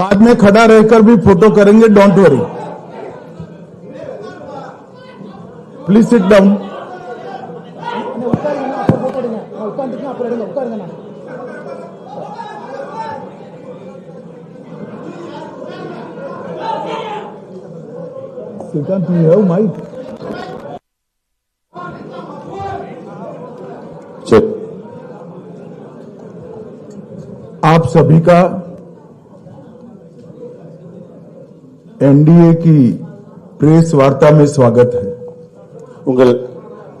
बाद में खड़ा रहकर भी फ़ोटो करेंगे don't worry please sit down Srikanth, you have mic आप सभी का एनडीए की प्रेस वार्ता में स्वागत है உங்கள்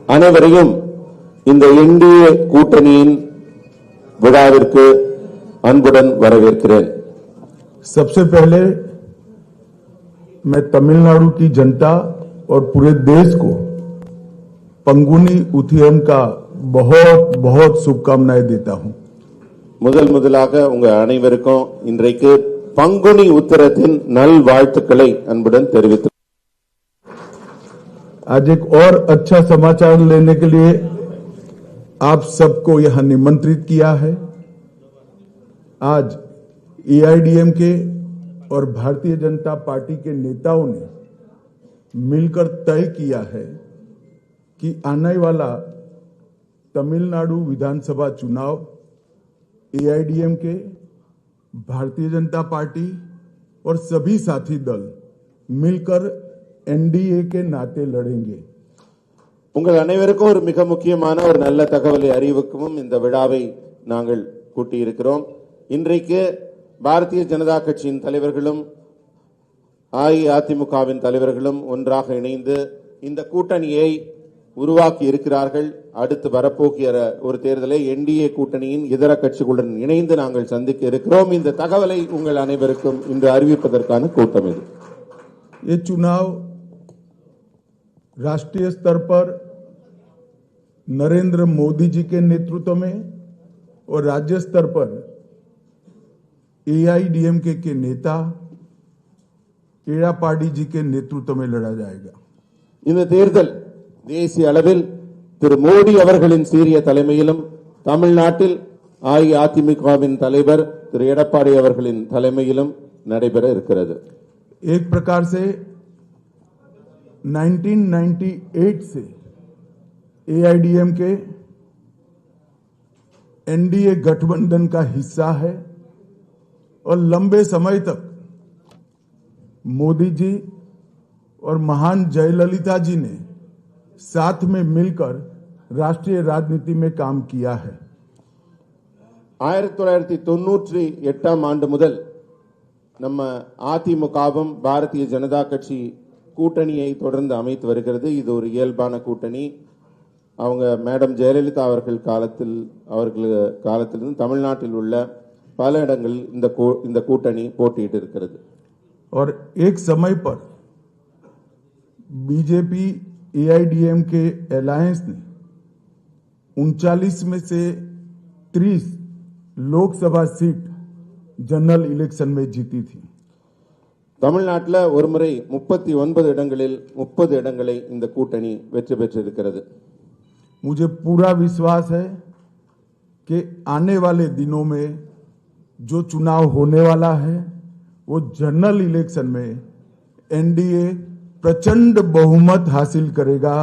அனைவரையும் இந்த என்டிஏ கூட்டணியின் விழாவிற்கு அன்புடன் வரவேற்கிறேன் सबसे पहले मैं तमिलनाडु की जनता और पूरे देश को पंगुनी उथियम का बहुत बहुत शुभकामनाएं देता हूं முதல் முதலாக உங்க அனைவருக்கும் இன்றைக்கு பங்குனி உத்தரத்தின் நல்வாழ்த்துக்களை அன்புடன் தெரிவித்து आज एक और अच्छा समाचार लेने के लिए आप सबको यहां निमंत्रित किया है आज एआईडीएम के और भारतीय जनता पार्टी के नेताओं ने मिलकर तय किया है कि आने वाला तमिलनाडु विधानसभा चुनाव एआईडीएम के भारतीय जनता पार्टी और सभी साथी दल मिलकर एनडीए के नाते लड़ेंगे உங்கள் அனைவருக்கும் ஒரு மிக முக்கியமான ஒரு நல்ல தகவலை அறிவிக்கவும் இந்த விழாவை நாங்கள் கூட்டியிருக்கிறோம் இன்றைக்கு பாரதிய ஜனதா கட்சியின் தலைவர்களும் அஇஅதிமுகவின் தலைவர்களும் ஒன்றாக இணைந்து இந்த கூட்டணியை உருவாக்கி இருக்கிறார்கள் அடுத்து வரப்போகிற ஒரு தேர்தலை என்டிஏ கூட்டணியின் இதர கட்சிகளுடன் இணைந்து நாங்கள் சந்திக்க இருக்கிறோம் இந்த தகவலை உங்கள் அனைவருக்கும் இன்று அறிவிப்பதற்கான கூட்டம் இது ये चुनाव राष्ट्रीय स्तर पर नरेंद्र मोदी जी के नेतृत्व में और राज्य स्तर पर एआईडीएमके के नेता एड़ापाडी जी के नेतृत्व में लड़ा जाएगा இந்த தேர்தல் தேசிய அளவில் திரு மோடி அவர்களின் சீரிய தலைமையிலும் தமிழ்நாட்டில் அஇஅதிமுகவின் தலைவர் திரு எடப்பாடி அவர்களின் தலைமையிலும் நடைபெற இருக்கிறது एक प्रकार से 1998 से एआईडीएम के एनडीए गठबंधन का हिस्सा है और लंबे समय तक मोदी जी और महान जयललिता जी ने साथ में मिलकर राष्ट्रीय राजनीति में काम किया है ஆயிரத்தி தொள்ளாயிரத்தி தொன்னூற்றி எட்டாம் ஆண்டு முதல் நம்ம அதிமுகவும் பாரதிய ஜனதா கட்சி கூட்டணியை தொடர்ந்து அமைத்து வருகிறது இது ஒரு இயல்பான கூட்டணி அவங்க மேடம் ஜெயலலிதா அவர்கள் காலத்தில் அவர்கள் காலத்திலிருந்து தமிழ்நாட்டில் உள்ள பல இடங்களில் இந்த கூ- இந்த கூட்டணி போட்டியிட்டு இருக்கிறது और एक समय पर बीजेपी एआईडीएम के अलायंस ने उनचालीस में से 30 लोकसभा सीट जनरल इलेक्शन में जीती थी தமிழ்நாட்டில் ஒருமுறை முப்பத்தி ஒன்பது இடங்களில் முப்பது இடங்களை இந்த கூட்டணி வெற்றி பெற்றிருக்கிறது मुझे पूरा विश्वास है कि आने वाले दिनों में जो चुनाव होने वाला है वो जनरल इलेक्शन में एनडीए प्रचंड बहुमत हासिल करेगा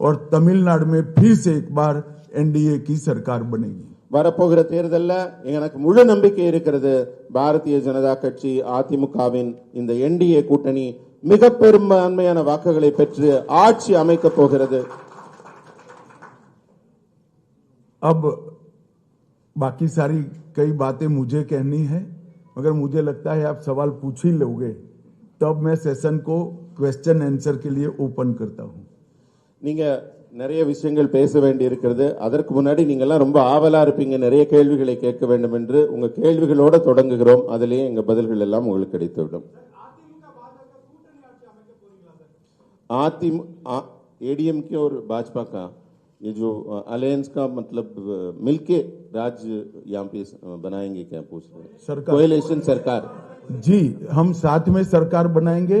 और तमिलनाडु में फिर से एक बार एनडीए की सरकार बनेगी வரப்போகிற தேர்தல்ல எனக்கு முழு நம்பிக்கை இருக்கிறது பாரதிய ஜனதா கட்சி அதிமுகவின் இந்த என்டிஏ கூட்டணி மிக பெரும்பான்மையான வாக்குகளை பெற்று ஆட்சி அமைக்கப் போகிறது अब बाकी सारी कई बातें मुझे कहनी है मगर मुझे लगता है आप सवाल पूछ ही लोगे तब मैं सेशन को क्वेश्चन आंसर के लिए ओपन करता हूं நீங்க நிறைய விஷயங்கள் பேச வேண்டி இருக்கிறது அதற்கு முன்னாடி நீங்க எல்லாம் ரொம்ப ஆவலா இருப்பீங்க நிறைய கேள்விகளை கேட்க வேண்டும் என்று உங்க கேள்விகளோட தொடங்குகிறோம் அதிலேயே எங்க பதில்கள் எல்லாம் உங்களுக்கு கிடைத்துவிடும் आतिम एडीएम के और भाजपा का ये जो अलायंस का मतलब अ, मिलके राज्य यहाँ पे अ, बनाएंगे क्या पूछ रहे हैं सरकार कोएलिशन सरकार जी हम साथ में सरकार बनाएंगे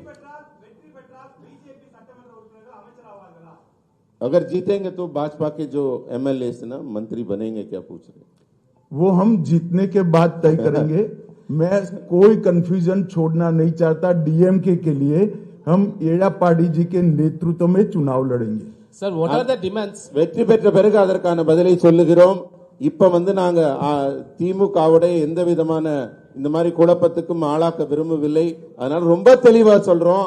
अगर जीतेंगे तो भाजपा के जो एमएलए ना मंत्री बनेंगे क्या पूछ रहे वो हम जीतने के बाद तय करेंगे मैं कोई कंफ्यूजन छोड़ना नहीं चाहता डीएमके के लिए हम एड़ापाड़ी जी के नेतृत्व में चुनाव लड़ेंगे Sir, what are the demands? வெற்றி பெற்ற பிறகு அதற்கான பதிலை சொல்லுகிறோம் இப்ப வந்து நாங்க ஆ, திமுகவுடைய எந்த விதமான இந்த மாதிரி குழப்பத்துக்கும் ஆளாக்க விரும்பவில்லை அதனால ரொம்ப தெளிவா சொல்றோம்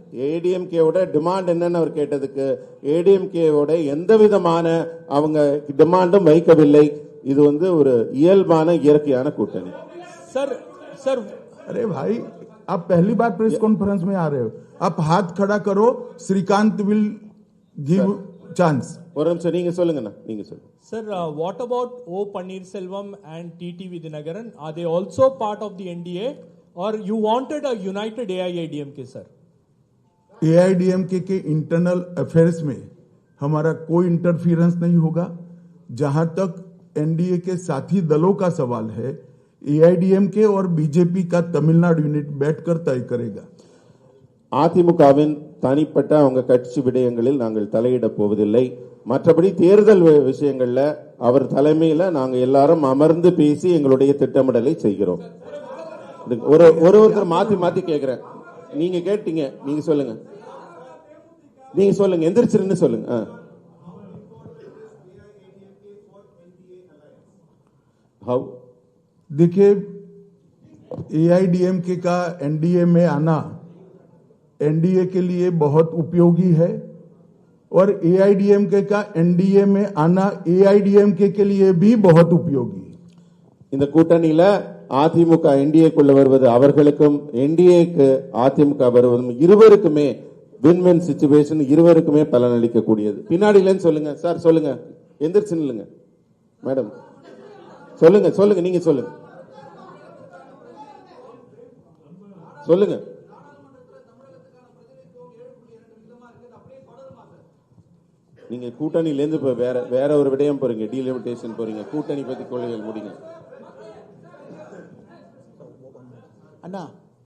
ஏடிஎம்கேவோட டிமாண்ட் என்னன்னு அவர் கேட்டதுக்கு ஏடிஎம்கேவோட எந்த விதமான அவங்க டிமாண்டும் வைக்கவில்லை இது வந்து ஒரு இயல்பான இயற்கையான கூட்டணி sir, sir, अरे भाई आप पहली बार प्रेस कॉन्फ्रेंस में आ रहे हो आप हाथ खड़ा करो श्रीकांत विल गिव चांस ஒரு நிமிஷம் நீங்க சொல்லுங்கண்ணா நீங்க சொல்லுங்க Sir, uh, what about O Pannirselvam and TT Vidyanagaran? Are they also part of the NDA or you wanted a united AIADMK, sir? AIADMK के इंटरनल अफेयर्स में हमारा कोई इंटरफियरेंस नहीं होगा जहां तक एनडीए के साथी दलों का सवाल है एआईडीएमके और बीजेपी का तमिलनाडु यूनिट बैठकर तय करेगा அதிமுகவின் தனிப்பட்ட அவங்க கட்சி விடயங்களில் நாங்கள் தலையிட போவதில்லை மற்றபடி தேர்தல் வி- விஷயங்கள்ல அவர் தலைமையில நாங்க எல்லாரும் அமர்ந்து பேசி எங்களுடைய திட்டமிடலை செய்கிறோம் இது ஒரு ஒரு ஒருத்தர் மாத்தி மாத்தி கேக்குறேன் நீங்க கேட்டீங்க நீங்க சொல்லுங்க நீங்க சொல்லுங்க எந்திரிச்சிருன்னு சொல்லுங்க ஆ. How? देखिए एआईडीएमके का एनडीए में आना एनडीए के लिए बहुत उपयोगी है और एआईडीएमके का एनडीए में आना एआईडीएमके के लिए भी बहुत उपयोगी है இந்த கூட்டணியில அதிமுக என்டிஏக்குள்ள வருவது அவர்களுக்கும் என்டிஏக்கு அதிமுக வருவதும் இருவருக்குமே வின் வின் சுச்சுவேஷன் இருவருக்குமே பலனளிக்கக்கூடியது. கூடியது பின்னாடிலன்னு சொல்லுங்க. சார் சொல்லுங்க. எந்திரிச்சு நில்லுங்க. மேடம். சொல்லுங்க சொல்லுங்க. நீங்க சொல்லுங்க. சொல்லுங்க. நீங்க கூட்டணியிலேருந்து இப்ப வேற வேற ஒரு விடயம் போறீங்க. டீலிமிட்டேஷன் போறீங்க. கூட்டணி பத்தி கொள்கைகள் முடிங்க. அண்ணா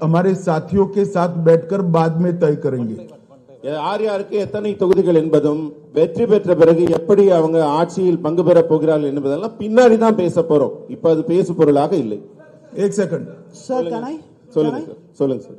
हमारे साथियों के साथ बैठकर बाद में तय करेंगे யார் யாருக்கு எத்தனை தொகுதிகள் என்பதும் வெற்றி பெற்ற பிறகு எப்படி அவங்க ஆட்சியில் பங்கு பெற போகிறார்கள் என்பதெல்லாம் பின்னாடி தான் பேச போறோம் இப்ப அது பேசு பொருளாக இல்லை एक सेकंड Sir, can I? சொல்லுங்க Can I? சார் சொல்லுங்க சார்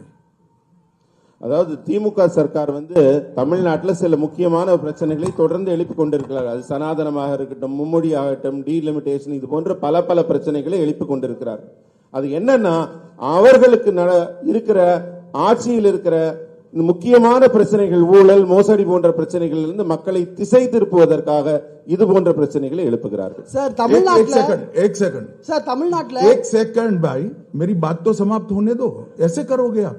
அதாவது திமுக சர்க்கார் வந்து தமிழ்நாட்டில் சில முக்கியமான பிரச்சனைகளை தொடர்ந்து எழுப்பிக் கொண்டிருக்கிறார் அது சனாதனமாக இருக்கட்டும் மும்மொழி ஆகட்டும் டீலிமிட்டேஷன் இது போன்ற பல பல பிரச்சனைகளை எழுப்பிக் கொண்டிருக்கிறார் அது என்னன்னா அவர்களுக்கு நட- இருக்கிற ஆட்சியில் இருக்கிற இந்த முக்கியமான பிரச்சனைகள் ஊழல் மோசடி போன்ற பிரச்சனைகளில் இருந்து மக்களை திசை திருப்புவதற்காக இது போன்ற பிரச்சனைகளை எழுப்புகிறார்கள் சார் एक, एक தமிழ்நாட்டுல सेकंड एक सेकंड சார் தமிழ்நாட்டுல एक सेकंड भाई मेरी बात तो समाप्त होने दो ऐसे करोगे आप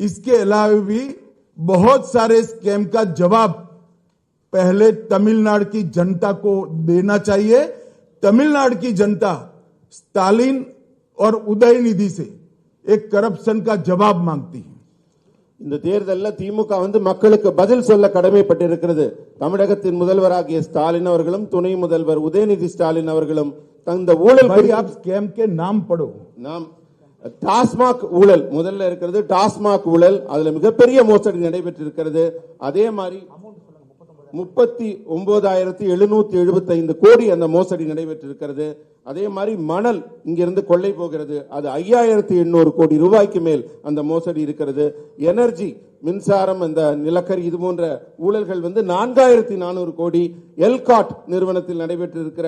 इसके अलावा भी बहुत सारे स्कैम का जवाब पहले तमिलनाडु की जनता को देना चाहिए तमिलनाडु की जनता स्टालिन और उदयनिधि से एक करप्शन का जवाब मांगती है இந்த தேர்தல்ல திமுக வந்து மக்களுக்கு பதில் சொல்ல கடமைப்பட்டிருக்கிறது தமிழகத்தின் முதல்வராகிய ஸ்டாலின் அவர்களும் துணை முதல்வர் உதயநிதி ஸ்டாலின் அவர்களும் இந்த ஊழல் भाई குறித்து आप स्कैम के नाम पढ़ो நாம் டாஸ்மாக் ஊழல். முதல்ல இருக்கிறது டாஸ்மாக் ஊழல். அதுல மிகப்பெரிய மோசடி நடைபெற்றிருக்கிறது. அதே மாதிரி முப்பத்தி ஒன்பதாயிரத்தி எழுநூத்தி எழுபத்தி ஐந்து கோடி அந்த மோசடி நடைபெற்றிருக்கிறது. அதே மாதிரி மணல் இங்கிருந்து கொள்ளை போகிறது. அது ஐயாயிரத்தி எண்ணூறு கோடி ரூபாய்க்கு மேல் அந்த மோசடி இருக்கிறது. எனர்ஜி மின்சாரம் அந்த நிலக்கரி இது போன்ற ஊழல்கள் வந்து நான்காயிரத்தி நானூறு கோடி எல்காட் நிறுவனத்தில் நடைபெற்றிருக்கிற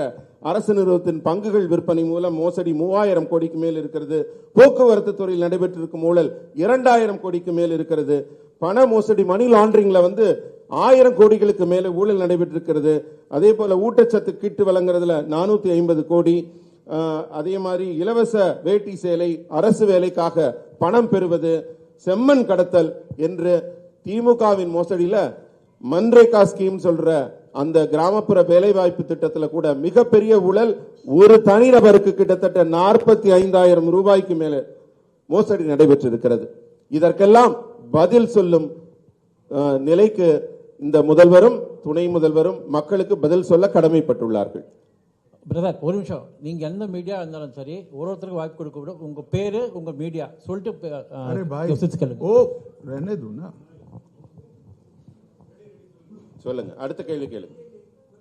அரசு நிறுவனத்தின் பங்குகள் விற்பனை மூலம் மோசடி மூவாயிரம் கோடிக்கு மேல் இருக்கிறது. போக்குவரத்து துறையில் நடைபெற்றிருக்கும் ஊழல் இரண்டாயிரம் கோடிக்கு மேல் இருக்கிறது. பண மோசடி மணி லாண்டரிங்ல வந்து ஆயிரம் கோடிகளுக்கு மேலே ஊழல் நடைபெற்றிருக்கிறது. அதே போல ஊட்டச்சத்து கிட்டு வழங்குறதுல நானூத்தி ஐம்பது கோடி. அதே மாதிரி இலவச வேட்டி சேலை அரசு வேலைக்காக பணம் பெறுவது செம்மண் கடத்தல் என்று திமுகவின் மோசடியில மன்ரேகா ஸ்கீம் சொல்ற அந்த கிராமப்புற வேலைவாய்ப்பு திட்டத்தில் கூட மிகப்பெரிய ஊழல் ஒரு தனிநபருக்கு கிட்டத்தட்ட நாற்பத்தி ஐந்தாயிரம் ரூபாய்க்கு மேல மோசடி நடைபெற்றிருக்கிறது. இதற்கெல்லாம் பதில் சொல்லும் நிலைக்கு இந்த முதல்வரும் துணை முதல்வரும் மக்களுக்கு பதில் சொல்ல கடமைப்பட்டுள்ளார்கள். பிரதர் ஒரு நிமிஷம். நீங்கள் எந்த மீடியா இருந்தாலும் சரி ஒரு ஒருத்தருக்கு வாய்ப்பு கொடுக்க விட உங்கள் பேர் உங்கள் மீடியா சொல்லிட்டு ஓ என்னதுன்னா சொல்லுங்கள் அடுத்த கேள்வி கேளுங்க.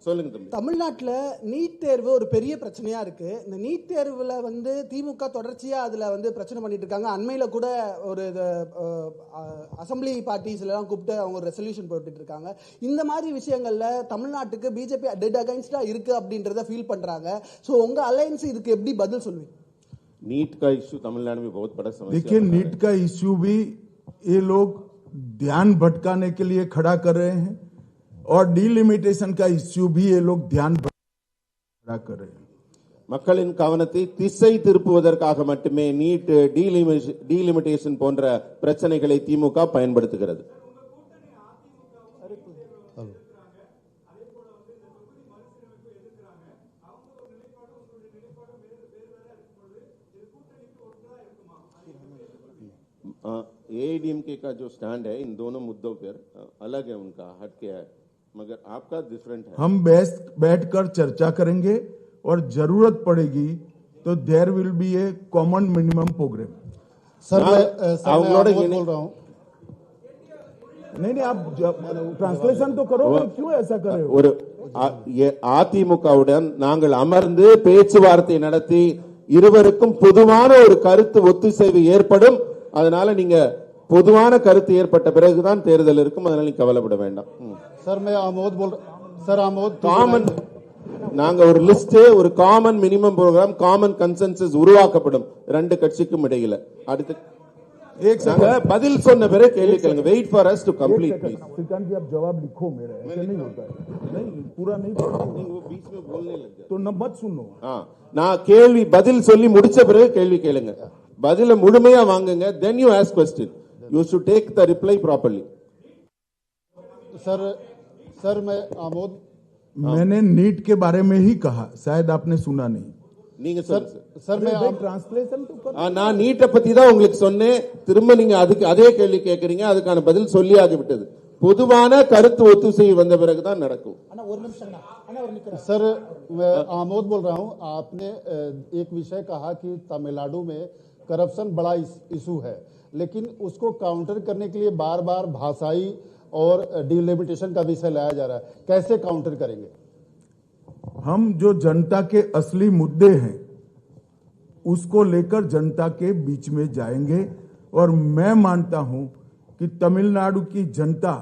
சொல்லுங்க தம்பி தமிழ்நாட்டுல நீட் தேர்வு ஒரு பெரிய பிரச்சனையா இருக்கு இந்த நீட் தேர்வுல வந்து திமுக தொடர்ச்சியா அதுல வந்து பிரச்சனை பண்ணிட்டு இருக்காங்க அண்மையில கூட ஒரு இது, அஹ், அஹ், அசெம்பிளி பார்ட்டிஸ்ல எல்லாம் கூப்பிட்டு அவங்க ஒரு ரெசல்யூஷன் போட்டுட்டு இருக்காங்க இந்த மாதிரி விஷயங்கள்ல தமிழ்நாட்டுக்கு பிஜேபி டெட் அகைன்ஸ்டா இருக்கு அப்படின்றத ஃபீல் பண்றாங்க சோ உங்க அலையன்ஸ் இதுக்கு எப்படி பதில் சொல்வீங்க नीट का इश्यू तमिलनाडु में बहुत बड़ा समस्या देखिए बना है। नीट का इश्यू भी ये लोग ध्यान भटकाने के लिए खड़ा कर रहे हैं और डीलिमिटेशन का इश्यू भी ये लोग ध्यान भटका खड़ा कर रहे हैं மக்களின் கவனத்தை திசை திருப்புவதற்காக மட்டுமே நீட் டீலிமிட்டேஷன் போன்ற பிரச்சனைகளை திமுக பயன்படுத்துகிறது एआईडीएमके का जो स्टैंड है इन दोनों मुद्दों पर अ, अलग है उनका हट के है मगर आपका डिफरेंट है हम बैठ बैठकर चर्चा करेंगे और जरूरत पड़ेगी तो there will be a common minimum programme sir நான் मैं अ, सर मैं அவங்களோட आमोद இணை- बोल रहा हूँ नहीं नहीं आप ट्रांसलेशन तो करो क्यों ऐसा कर रहे हो ஒரு அ- எ- அதிமுகவுடன் நாங்கள் அமர்ந்து பேச்சுவார்த்தை நடத்தி இருவருக்கும் பொதுவான ஒரு கருத்து ஒத்திசைவு ஏற்படும் அதனால நீங்க பொதுவான கருத்து ஏற்பட்ட பிறகுதான் தேர்தல் இருக்கும் அதனால நீங்க கவலைப்பட வேண்டாம் ம். सर मैं आमोद बोल सर आमोद காமன் நாங்க ஒரு லிஸ்ட் ஒரு common minimum programme common consensus உருவாக்கப்படும் ரெண்டு கட்சிக்கும் இடையில அடுத்து एक நாங்க பதில் சொன்ன பிறகு கேள்வி கேளுங்க wait for us to complete please Shrikant ji आप जवाब लिखो मेरा ऐसे नहीं होता है नहीं पूरा नहीं तो न मत सुनो ஆ, நான் கேள்வி பதில் சொல்லி முடிச்ச பிறகு கேள்வி கேளுங்க பதில முழுமையா வாங்குங்க then you ask question You should take the reply properly sir sir मैं आमोद मैंने नीट के बारे में ही कहा शायद आपने सुना नहीं நீங்க சொல்லுங்க சார். सर मैं आम- ट्रांसलेशन तो कर ஆ, நான் நீட்டை பத்தி தான் உங்களுக்கு சொன்னேன் திரும்ப நீங்க அதுக்கு அதே கேள்வி கேட்கறீங்க அதுக்கான பதில் சொல்லி ஆகிவிட்டது பொதுவான கருத்து ஒத்துசை வந்த பிறகுதான் நடக்கும் அண்ணா ஒரு நிமிஷம் அண்ணா அண்ணா ஒரு நிக்கிறேன் सर मैं आमोद बोल रहा हूं आपने अ, एक विषय कहा कि तमिलनाडु में करप्शन बड़ा इशू है लेकिन उसको काउंटर करने के लिए बार बार भाषाई और डिलिमिटेशन का विषय लाया जा रहा है। कैसे काउंटर करेंगे? हम जो जनता के असली मुद्दे हैं, उसको लेकर जनता के बीच में जाएँगे और मैं मानता हूँ कि तमिलनाडु की जनता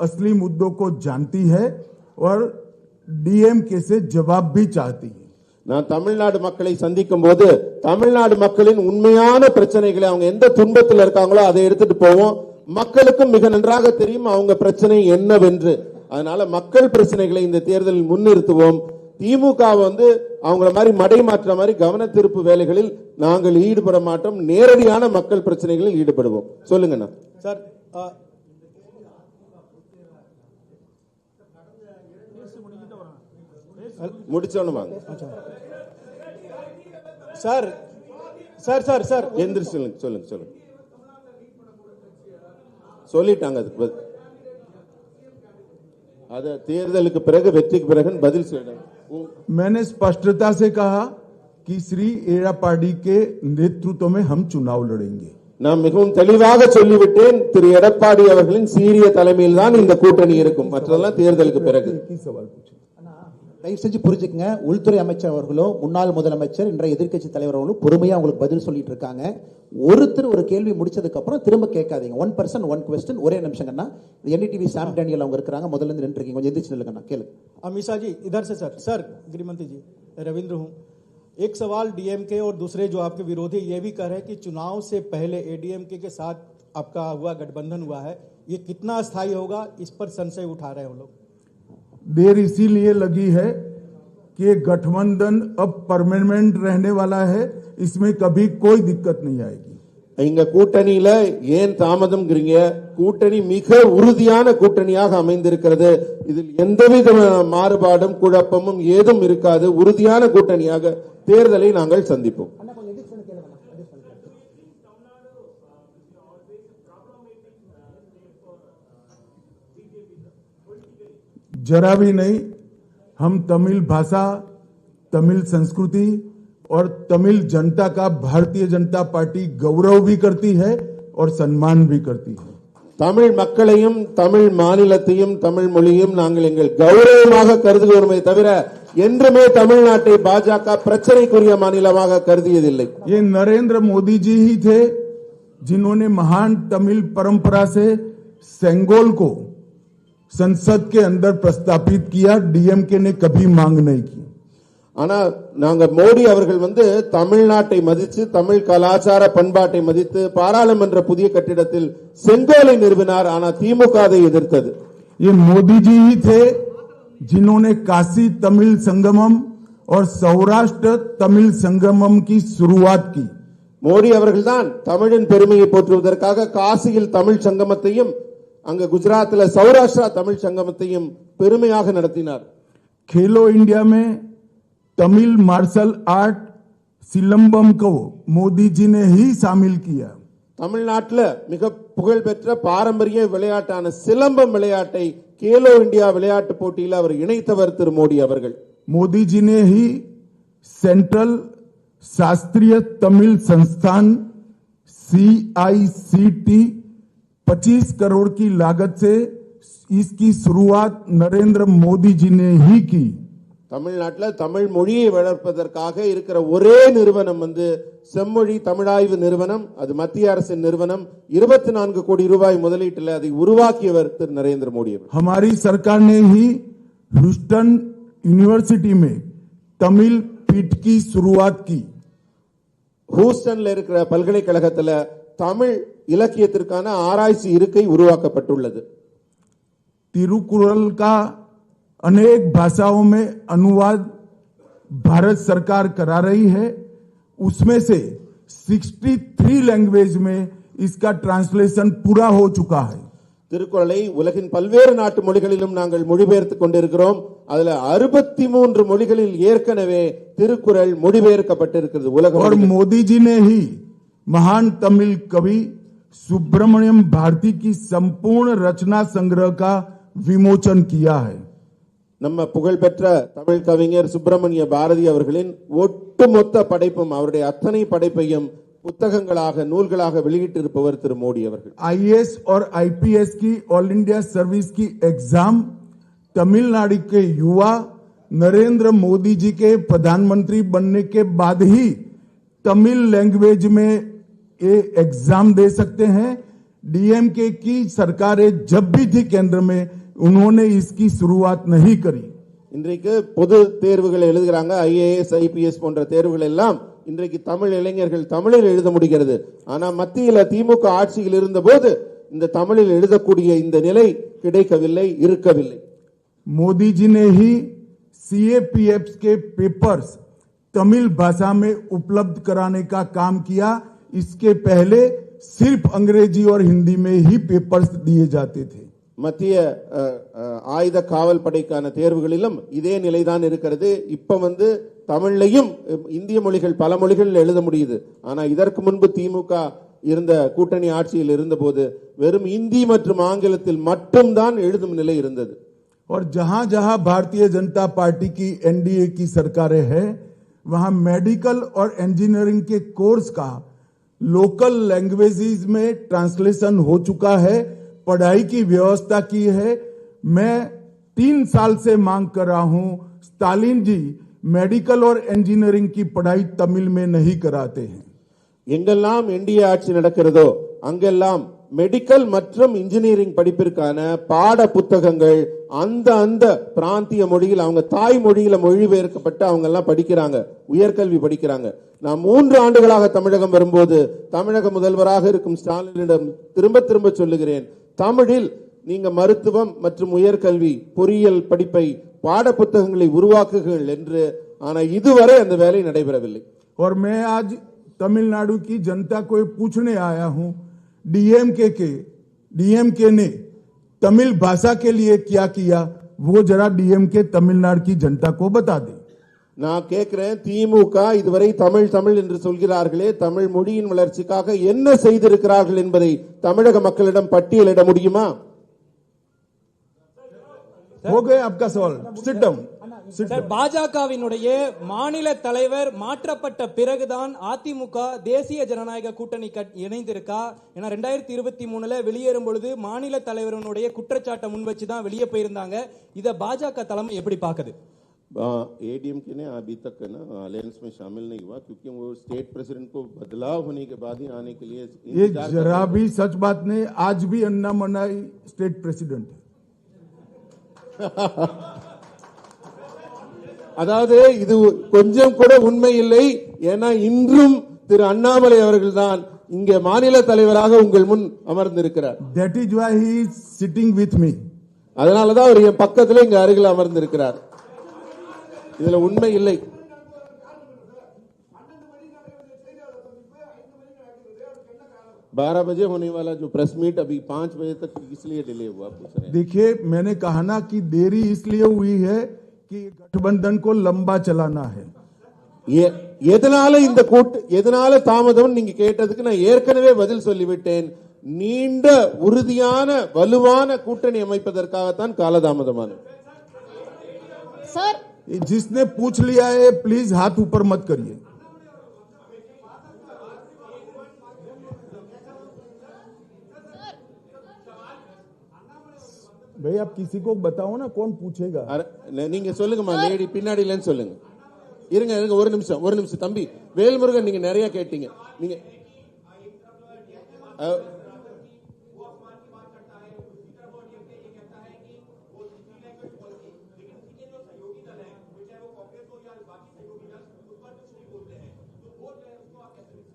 असली मुद्दों को जानती है और डीएमके से जवाब भी चाहती है। நான் தமிழ்நாடு மக்களை சந்திக்கும் போது தமிழ்நாடு மக்களின் உண்மையான பிரச்சனைகளை அவங்க எந்த துன்பத்தில் இருக்காங்களோ அதை எடுத்துட்டு போவோம். மக்களுக்கும் மிக நன்றாக தெரியும் அவங்க பிரச்சனை என்னவென்று. அதனால மக்கள் பிரச்சனைகளை இந்த தேர்தலில் முன்னிறுத்துவோம். திமுக வந்து அவங்கள மாதிரி மடை மாற்ற மாதிரி கவன வேலைகளில் நாங்கள் ஈடுபட மாட்டோம். நேரடியான மக்கள் பிரச்சனைகளில் ஈடுபடுவோம். சொல்லுங்கண்ணா sir முடிச்சோன்னு sir sir sir sir எந்திரிச்சு சொல்லுங்க சொல்லுங்க சொல்லுங்க சொல்லிட்டாங்க அதுக்கு பதில் அத தேர்தலுக்கு பிறகு வெற்றிக்கு பிறகு பதில் சொல்லிட்டாங்க உ- मैंने स्पष्टता से कहा कि श्री एड़ापाडी के नेतृत्व में हम चुनाव लड़ेंगे நான் மிகவும் தெளிவாக சொல்லிவிட்டேன். திரு எடப்பாடி அவர்களின் சீரிய தலைமையில் தான் இந்த கூட்டணி இருக்கும். மற்றெல்லாம் தேர்தலுக்கு பிறகு. தயவு செஞ்சு புரிஞ்சுக்கங்க. உள்துறை அமைச்சர் அவர்களோ முன்னாள் முதலமைச்சர் இன்றைய எதிர்கட்சி தலைவர் அவர்களும் பொறுமையாக உங்களுக்கு பதில் சொல்லிட்டு இருக்காங்க. ஒருத்தர் ஒரு கேள்வி முடிச்சதுக்கப்புறம் திரும்ப கேட்காதீங்க. ஒன் பர்சன் ஒன் கொஸ்டின் ஒரே நிமிஷங்கண்ணா என்டிடிவி சாம் டேனியல் அவங்க இருக்கிறாங்க. முதல்ல இருந்து நின்றுருக்கீங்க. கொஞ்சம் எந்திரிச்சு நில்லுங்கண்ணா கேளுங்க. அமிஷா ஜி சார் சார் கிரிமந்தி ஜி ரவீந்திர एक सवाल डीएमके और दूसरे जो आपके विरोधी ये भी कह रहे हैं कि चुनाव से पहले एडीएमके के साथ आपका हुआ गठबंधन हुआ है, ये कितना स्थायी होगा, इस पर संशय उठा रहे हैं लोग? देर इसीलिए लगी है कि गठबंधन अब परमानेंट रहने वाला है, इसमें कभी कोई दिक्कत नहीं आएगी। எங்க கூட்டணியில ஏன் தாமதம்ங்கிறீங்க கூட்டணி மிக உறுதியான கூட்டணியாக அமைந்திருக்கிறது இதில் எந்தவித மாறுபாடும் குழப்பமும் ஏதும் இருக்காது உறுதியான கூட்டணியாக தேர்தலை நாங்கள் சந்திப்போம் जरा भी नहीं हम तमिल भाषा तमिल संस्कृति और तमिल जनता का भारतीय जनता पार्टी गौरव भी करती है और सम्मान भी करती है தமிழ் மக்களையும் தமிழ் மாநிலத்தையும் தமிழ் மொழியும் நாங்கள் எங்கள் கௌரவமாக கருதுகிறோமே தவிர என்றுமே தமிழ்நாட்டை பாஜக பிரச்சனைக்குரிய மாநிலமாக கருதியதில்லை ये नरेंद्र मोदी जी ही थे जिन्होंने महान तमिल परंपरा से सेंगोल को संसद के अंदर प्रस्तापित किया डीएमके ने कभी मांग नहीं की ஆனா நாங்க மோடி அவர்கள் வந்து தமிழ்நாட்டை மதித்து தமிழ் கலாச்சார பண்பாட்டை மதித்து பாராளுமன்ற புதிய கட்டிடத்தில் செங்கோலை நிறுவினார் ஆனா திமுக அதை எதிர்த்தது ये मोदी जी ही थे जिन्होंने काशी तमिल संगमम और सौराष्ट्र तमिल संगमम की शुरुआत की மோடி அவர்கள்தான் தமிழின் பெருமையை போற்றுவதற்காக காசியில் தமிழ் சங்கமத்தையும் அங்க குஜராத்ல சௌராஷ்டிரா தமிழ் சங்கமத்தையும் பெருமையாக நடத்தினார் खेलो इंडिया में तमिल मार्शल आर्ट सिलंबम को मोदी जी ने ही शामिल किया தமிழ்நாட்டில் மிக புகழ்பெற்ற பாரம்பரிய விளையாட்டான சிலம்பம் விளையாட்டை கேலோ இந்தியா விளையாட்டு போட்டியில் அவர் இணைத்தவர் திரு மோடி அவர்கள் मोदी जी ने ही सेंट्रल शास्त्रीय तमिल संस्थान सीआईसीटी 25 करोड़ की लागत से इसकी शुरुआत नरेंद्र मोदी जी ने ही की தமிழ்நாட்டில் தமிழ் மொழியை வளர்ப்பதற்காக இருக்கிற ஒரே நிறுவனம் வந்து செம்மொழி தமிழாய்வு நிறுவனம் அது மத்திய அரசின் நிறுவனம் இருபத்தி நான்கு கோடி ரூபாய் முதலீட்டில் அதை உருவாக்கியவர் திரு நரேந்திர மோடி அவர்கள் हमारी सरकार ने ही ह्यूस्टन यूनिवर्सिटी में तमिल पीठ की शुरुआत की ஹூஸ்டன்ல இருக்கிற பல்கலைக்கழகத்துல தமிழ் இலக்கியத்திற்கான ஆராய்ச்சி இருக்கை உருவாக்கப்பட்டுள்ளது तिरुकुरल का अनेक भाषाओं में अनुवाद भारत सरकार करा रही है उसमें से 63 लैंग्वेज में इसका ट्रांसलेशन पूरा हो चुका है திருக்குறளை உலகின் பல்வேறு நாட்டு மொழிகளிலும் நாங்கள் மொழிபெயர்த்துக் கொண்டிருக்கிறோம் அதுல அறுபத்தி மூன்று மொழிகளில் ஏற்கனவே திருக்குறள் மொழிபெயர்க்கப்பட்டிருக்கிறது உலக और மொழிகள். मोदी जी ने ही महान तमिल कवि सुब्रमण्यम भारती की संपूर्ण रचना संग्रह का विमोचन किया है நம்ம புகழ்பெற்ற தமிழ் கவிஞர் சுப்பிரமணிய பாரதி அவர்களின் ஒட்டுமொத்த படைப்பும் அவருடைய அத்தனை படைப்பையும் புத்தகங்களாக நூல்களாக வெளியிட்டிருப்பவர் திரு மோடி அவர்கள் आईएएस और आईपीएस की ऑल इंडिया सर्विस की एग्जाम तमिलनाडु के युवा नरेंद्र मोदी जी के प्रधानमंत्री बनने के बाद ही तमिल लैंग्वेज में ये एग्जाम दे सकते हैं डीएमके की सरकारें जब भी थी केंद्र में उन्होंने इसकी शुरुआत नहीं करी இன்றைக்கு பொது தேர்வுகள் எழுதுகிறாங்க ஐஏஎஸ் ஐபிஎஸ் போன்ற தேர்வுகள் எல்லாம் இன்றைக்கு தமிழ் இளைஞர்கள் தமிழில் எழுத முடிகிறது ஆனா மத்தியில திமுக ஆட்சியில் இருந்தபோது இந்த தமிழில் எழுதக்கூடிய இந்த நிலை கிடைக்கவில்லை இருக்கவில்லை मोदी जी ने ही सीएपीएफ के पेपर्स तमिल भाषा में उपलब्ध कराने का काम किया इसके पहले सिर्फ अंग्रेजी और हिंदी में ही पेपर्स दिए जाते थे மத்திய அஹ், அஹ், ஆயுத காவல் படைக்கான தேர்வுகளிலும் இதே நிலைதான் இருக்கிறது இப்ப வந்து தமிழ்லையும் அஹ், இந்திய மொழிகள் பல மொழிகளில் எழுத முடியுது ஆனா இதற்கு முன்பு திமுக இருந்த கூட்டணி ஆட்சியில் இருந்தபோது வெறும் இந்தி மற்றும் ஆங்கிலத்தில் மட்டும்தான் எழுதும் நிலை இருந்தது और जहां जहां भारतीय जनता पार्टी की एनडीए की सरकारें हैं वहां मेडिकल और इंजीनियरिंग के कोर्स का लोकल लैंग्वेजेस में ट्रांसलेशन हो चुका है पढ़ाई की व्यवस्था की है मैं तीन साल से मांग कर रहा हूं स्टालिन जी मेडिकल और इंजीनियरिंग की पढ़ाई तमिल में नहीं कराते हैं எங்கெல்லாம் என்டிஏ ஆட்சி நடக்கிறதோ அங்கெல்லாம் மெடிக்கல் மற்றும் இன்ஜினியரிங் படிப்பிற்கான பாட புத்தகங்கள் அந்த அந்த பிராந்திய மொழியில் அவங்க தாய் மொழியில மொழிபெயர்க்கப்பட்டு அவங்க எல்லாம் படிக்கிறாங்க உயர்கல்வி படிக்கிறாங்க நான் மூன்று ஆண்டுகளாக தமிழகம் வரும்போது தமிழக முதல்வராக இருக்கும் ஸ்டாலினிடம் திரும்ப திரும்ப சொல்லுகிறேன் தமிழில் நீங்க மருத்துவம் மற்றும் உயர்கல்வி பொறியியல் படிப்பை பாட புத்தகங்களை உருவாக்குங்கள் என்று ஆனா இதுவரை அந்த வேலை நடைபெறவில்லை और मैं आज तमिलनाडु की जनता को ये पूछने आया हूं डीएमके के डीएमके ने तमिल भाषा के लिए क्या किया वो जरा डीएमके तमिलनाडु की जनता को बता दे நான் கேட்கிறேன் திமுக இதுவரை தமிழ் தமிழ் என்று சொல்கிறார்களே தமிழ் மொழியின் வளர்ச்சிக்காக என்ன செய்திருக்கிறார்கள் என்பதை தமிழக மக்களிடம் பட்டியலிட முடியுமா? பாஜகவினுடைய மாநில தலைவர் மாற்றப்பட்ட பிறகுதான் அதிமுக தேசிய ஜனநாயக கூட்டணி இணைந்திருக்கா? ஏன்னா ரெண்டாயிரத்தி இருபத்தி மூணுல வெளியேறும் பொழுது மாநில தலைவருடைய குற்றச்சாட்டை முன் வச்சுதான் வெளியே போயிருந்தாங்க. இதை பாஜக தலைமை எப்படி பாக்குது एडीएमके ने अभी तक है ना अलायंस में शामिल नहीं हुआ क्योंकि वो स्टेट प्रेसिडेंट को बदलाव होने के बाद ही आने के लिए ये इंतजार कर जरा रहे हैं। भी सच बात नहीं आज भी अन्ना मनाई स्टेट प्रेसिडेंट है அதாவது இது கொஞ்சம் கூட உண்மை இல்லை ஏன்னா இன்றும் திரு அண்ணாமலை அவர்கள்தான் இங்கே மாநில தலைவராக உங்கள் முன் அமர்ந்திருக்கிறார் that is why he is sitting with me அதனாலதான் அவர் என் பக்கத்துல இங்க அருகில் அமர்ந்திருக்கிறார் இதுல உண்மை இல்லை बारह बजे होने वाला जो प्रेस मीट अभी पांच बजे तक इसलिए डिले हुआ पूछ रहे हैं देखिए मैंने कहा ना कि देरी इसलिए हुई है कि गठबंधन को लंबा चलाना है எ- எதனால இந்த கூட்டு எதனால தாமதம் நீங்க கேட்டதுக்கு நான் ஏற்கனவே பதில் சொல்லிவிட்டேன் நீண்ட உறுதியான வலுவான கூட்டணி அமைப்பதற்காகத்தான் காலதாமதமானது सर जिसने पूछ लिया है प्लीज हाथ ऊपर मत करिए भाई आप किसी को बताओ ना कौन पूछेगा அர- ந- நீங்க சொல்லுங்கம்மா லேடி பின்னாடிலன்னு சொல்லுங்க இருங்க இருங்க ஒரு நிமிஷம் ஒரு நிமிஷம் தம்பி வேல்முருகன் நீங்க நிறைய கேட்டீங்க நீங்க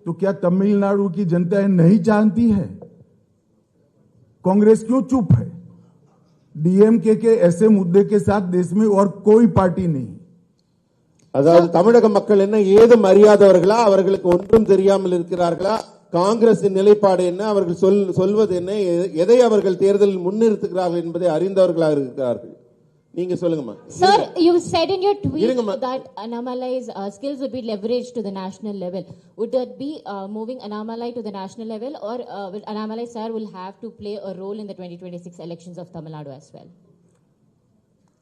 तो क्या तमिलनाडु की जनता नहीं जानती है कांग्रेस क्यों चुप है डीएमके के ऐसे मुद्दे के साथ देश में और कोई पार्टी नहीं அதாவது தமிழக மக்கள் என்ன ஏதும் அறியாதவர்களா அவர்களுக்கு ஒன்றும் தெரியாமல் இருக்கிறார்களா காங்கிரசின் நிலைப்பாடு என்ன அவர்கள் சொல் சொல்வது என்ன எ- எதை அவர்கள் தேர்தலில் முன்னிறுத்துகிறார்கள் என்பதை அறிந்தவர்களாக இருக்கிறார்கள் நீங்க சொல்லுங்கம்மா Sir, you said in your tweet இருங்கம்மா. that Annamalai's uh, skills would be leveraged to the national level. Would that be uh, moving Annamalai to the national level, or uh, will Annamalai sir will have to play a role in the 2026 elections of Tamil Nadu as well?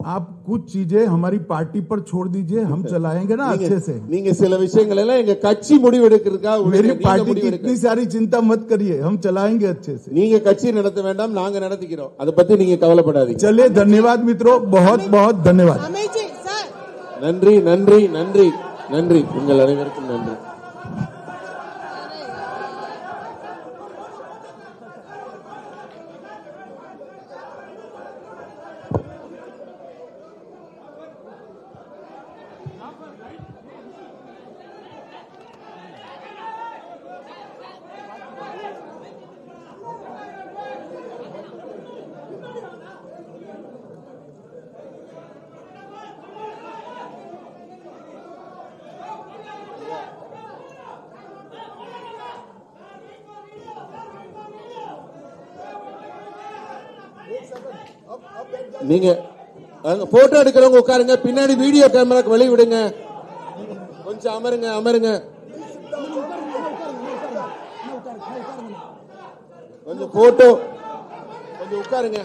आप कुछ चीजें हमारी party पर छोड़ दीजिए हम चलाएंगे ना अच्छे से நீங்க சில விஷயங்கள் எல்லாம் எங்க கட்சி முடிவெடுக்கிறதுக்காக मेरी விடுங்க. நீங்க पार्टी की முடிவெடுக்க इतनी सारी चिंता मत करिए हम चलाएंगे अच्छे से நீங்க கட்சி நடத்த வேண்டாம் நாங்க நடத்திக்கிறோம் அதை பத்தி நீங்க கவலைப்படாதீங்க चलिए धन्यवाद मित्रों बहुत बहुत धन्यवाद அமைச்சர் சார் நன்றி நன்றி நன்றி நன்றி உங்கள் அனைவருக்கும் நன்றி நீங்க அங்க போட்டோ எடுக்கிறவங்க உட்காருங்க பின்னாடி வீடியோ கேமராக்கு வெளியே விடுங்க. கொஞ்சம் அமருங்க அமருங்க. கொஞ்சம் போட்டோ கொஞ்சம் உட்காருங்க.